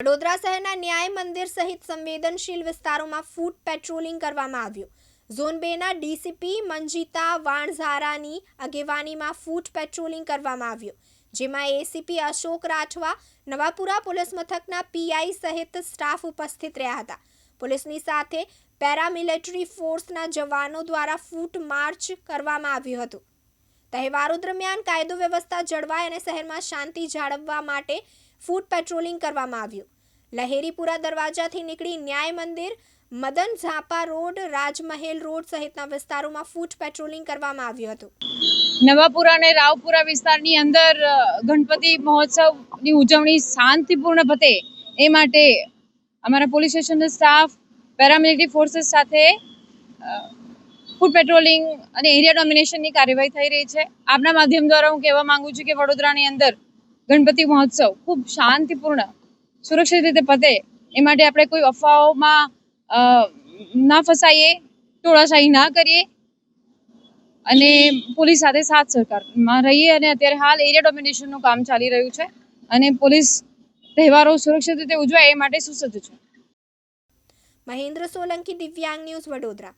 વડોદરા શહેરના ન્યાય મંદિર સહિત સંવેદનશીલ વિસ્તારોમાં ફૂટ પેટ્રોલિંગ કરવામાં આવ્યું. ઝોન બેના ડીસીપી મંજીતા વાણઝારાની આગેવાનીમાં ફૂટ પેટ્રોલિંગ કરવામાં આવ્યું, જેમાં એસીપી અશોક રાઠવા, નવાપુરા પોલીસ મથકના પીઆઈ સહિત સ્ટાફ ઉપસ્થિત રહ્યા હતા. પોલીસની સાથે પેરામિલિટરી ફોર્સના જવાનો દ્વારા ફૂટ માર્ચ કરવામાં આવ્યું હતું. તહેવારો દરમિયાન કાયદો વ્યવસ્થા જળવાય અને શહેરમાં શાંતિ જાળવવા માટે ફૂટ પેટ્રોલિંગ કરવામાં આવ્યું. લહેરીપુરા દરવાજાથી નીકળી ન્યાય મંદિર, મદન ઝાપા રોડ, રાજમહેલ રોડ સહિતના વિસ્તારોમાં ફૂટ પેટ્રોલિંગ કરવામાં આવ્યું હતું. નવાપુરા અને રાવપુરા વિસ્તારની અંદર ગણપતિ મહોત્સવની ઉજવણી શાંતિપૂર્ણ પતે એ માટે અમારા પોલીસ સ્ટેશનનો સ્ટાફ, પેરામિલિટરી ફોર્સીસ સાથે ફૂડ પેટ્રોલિંગ અને એરિયા ડોમિનેશનની કાર્યવાહી થઈ રહી છે. આપના માધ્યમ દ્વારા હું કહેવા માંગુ છું કે વડોદરાની અંદર ગણપતિ મહોત્સવ ખૂબ શાંતિપૂર્ણ, સુરક્ષિત રીતે પતે. એ માટે આપણે કોઈ અફવાઓમાં ના ફસાઈએ, ટોળાશાહી ના કરીએ. અને પોલીસ સાથે સાથ સરકારમાં રહીએ અને અત્યારે હાલ એરિયા ડોમિનેશનનું કામ ચાલી રહ્યું છે અને પોલીસ તહેવારો સુરક્ષિત રીતે ઉજવાય એ માટે સુસજ્જ છે. મહેન્દ્ર સોલંકી દિવ્યાંગ ન્યૂઝ વડોદરા.